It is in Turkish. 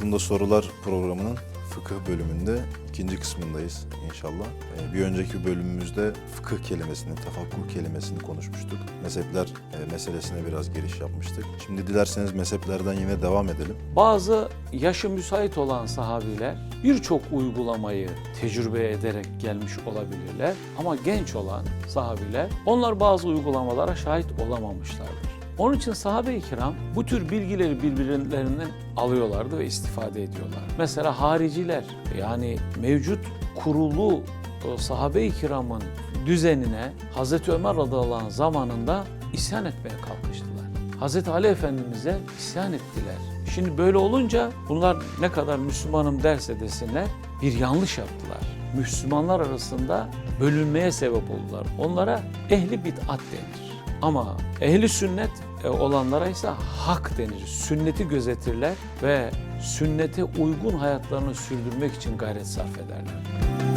Sorular programının fıkıh bölümünde ikinci kısmındayız inşallah. Ee, Bir önceki bölümümüzde fıkıh kelimesini, tefakkuh kelimesini konuşmuştuk. Mezhepler e, meselesine biraz giriş yapmıştık. Şimdi dilerseniz mezheplerden yine devam edelim. Bazı yaşı müsait olan sahabiler birçok uygulamayı tecrübe ederek gelmiş olabilirler. Ama genç olan sahabiler onlar bazı uygulamalara şahit olamamışlardır. Onun için sahabe-i kiram bu tür bilgileri birbirlerinden alıyorlardı ve istifade ediyorlar. Mesela hariciler yani mevcut kurulu o sahabe-i kiramın düzenine Hazreti Ömer radıyallahu anh zamanında isyan etmeye kalkıştılar. Hazreti Ali Efendimiz'e isyan ettiler. Şimdi böyle olunca bunlar ne kadar Müslümanım derse desinler bir yanlış yaptılar. Müslümanlar arasında bölünmeye sebep oldular. Onlara ehli bid'at denir. Ama ehli sünnet e, olanlara ise hak denir. Sünneti gözetirler ve sünnete uygun hayatlarını sürdürmek için gayret sarf ederler.